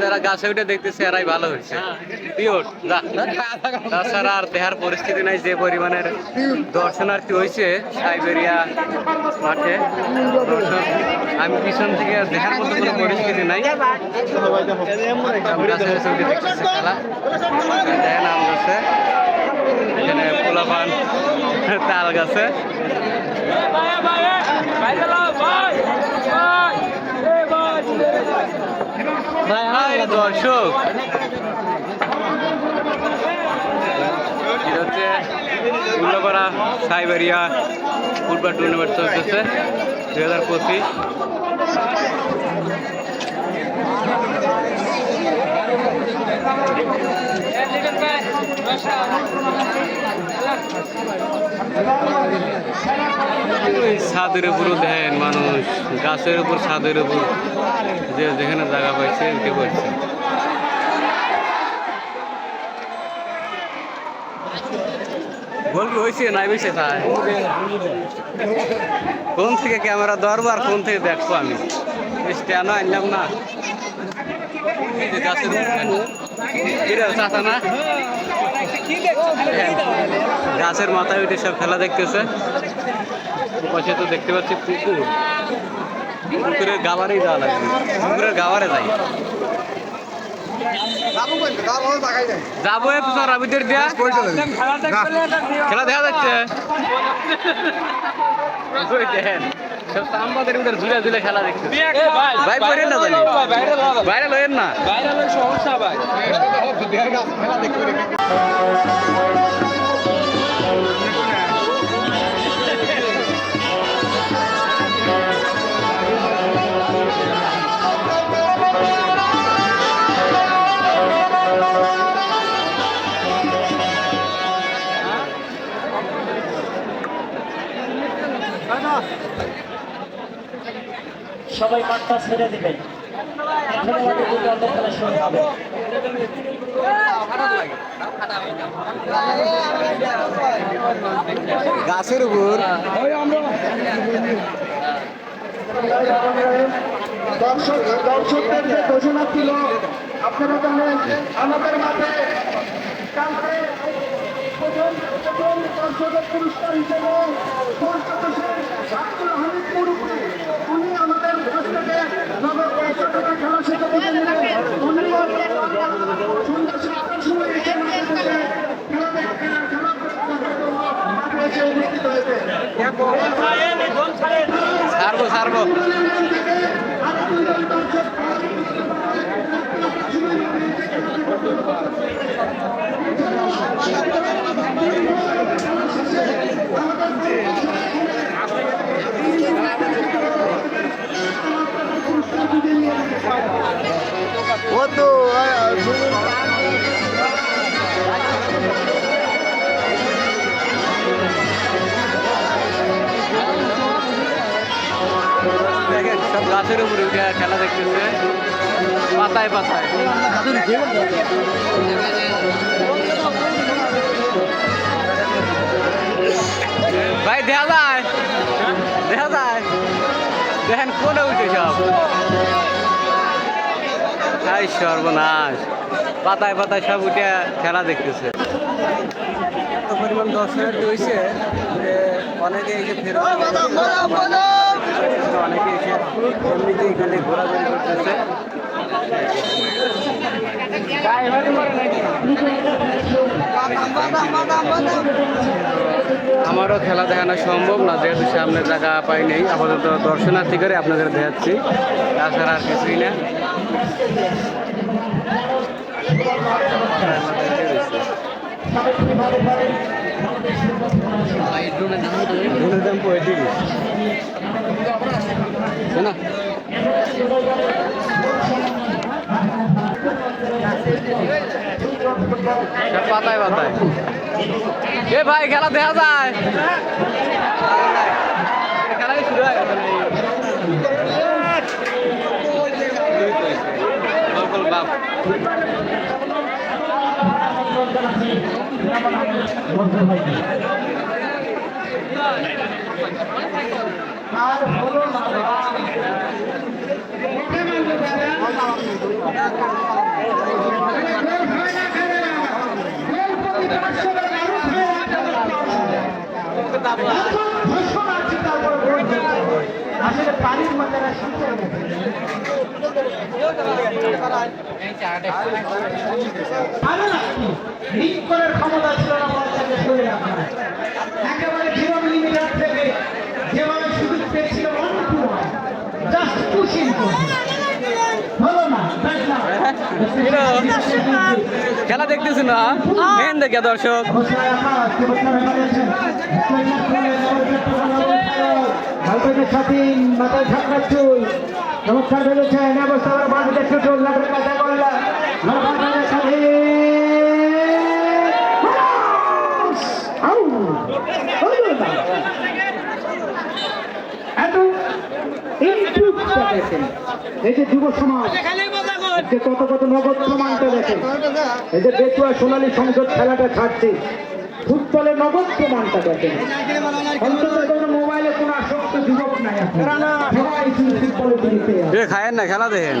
যারা গাছে উঠে দেখতেছে, এরাই ভালো হয়েছে। তাছাড়া আর দেহার পরিস্থিতি নাই, যে পরিমাণের দর্শনার্থী হয়েছে সাইবেরিয়া মাঠে আমি পিছন থেকে দেখার মতো কোনো পরিস্থিতি নাই। খেলা। দেখেন আম গাছে। এখানে পোলাপান, তাল গাছে। দর্শক। হচ্ছে উল্লাপাড়া সাইবেরিয়া ফুটবল টুর্নামেন্ট চলতেছে দুই হাজার পঁচিশ। ওই ছাদের উপরও দেন মানুষ, গাছের উপর ছাদের উপর। যে যেখানে জায়গা পাইছে উঠে পড়ছে গোল হয়েছে? নাই তাই কোন থেকে ক্যামেরা দরবার কোন থেকে দেখব আমি? স্ট্যান্ডও আনলাম না। গাছের না গাছের মাথায় উঠে সব খেলা দেখতেছে। পাশে তো দেখতে পাচ্ছি পুকুর। পুকুরের গাবারেই যাওয়া লাগবে। পুকুরের গাবারে যাই। যাব দিয়া খেলা দেখা যাচ্ছে। সব সাম্বাদের ভিতরে ঝুলে ঝুলে খেলা দেখছে। ভাই পড়েন না জানি। বাইরে লয়েন না। সবাই মাঠটা ছেড়ে দিবেন। এখানে আমাদের দুটো অন্য খেলা শুরু হবে গাছের উপর। দর্শক দর্শকদের যে ঘোষণা ছিল আপনারা জানেন আমাদের মাঠে কালকে দর্শকের পুরস্কার হিসেবে ছাড়বো ছাড়বো গাছের উপরে উঠে খেলা দেখতেছে। পাতায় পাতায়। ভাই দেখা যায়। দেখা যায়। দেখেন কোনে উঠে সব। তাই সর্বনাশ। পাতায় পাতায় সব উঠে খেলা দেখতেছে। পরিমাণ দর্শনার্থী হয়েছে যে অনেকে এসে ফেরত অনেকে এসে এমনিতে এখানে ঘোরাঘুরি করতেছে। আমারও খেলা দেখানো সম্ভব না, যেহেতু সামনে জায়গা পাই নেই। আপাতত দর্শনার্থী করে আপনাদের দেখাচ্ছি। তাছাড়া আর কিছুই না। ধনের দাম পঁয়ত্রিশ না সব পাতায় পাতায় এ ভাই খেলা দেখা যায়। খেলা কি শুরু হয়ে গেছে বল বাপ আর হলো না আসলে পানির মধ্যে না শীতের মধ্যে ভালো না লিক করার ক্ষমতা ছিল না বাচ্চাকে ধরে রাখা একেবারে জিরো মিলিমিটার থেকে যেভাবে সুযোগ পেয়েছিল one two one just pushing হলো না দেখ না। কিরো? খেলা দেখতেছি না? মেন দেখে দর্শক। সাথী মাথায় ঝাঁকড়ার চুল। নমস্কার বলেছে অবস্থা বাড়িতে কথা বললা ভালপেটের সাথী আউ! হলো না। এত ইনপুটটা দেখেন। এই যে যুব সমাজ কত কত নগদ প্রমাণটা দেখেন। এই যে বেতুয়া সোনালী সংসদ খেলাটা ছাড়ছে। ফুটবলের নগদ প্রমাণটা দেখেন। অন্তত কোনো মোবাইলে কোনো আসক্ত যুবক নাই সবাই খেলা দেখেন।